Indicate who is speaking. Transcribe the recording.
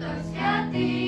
Speaker 1: святий.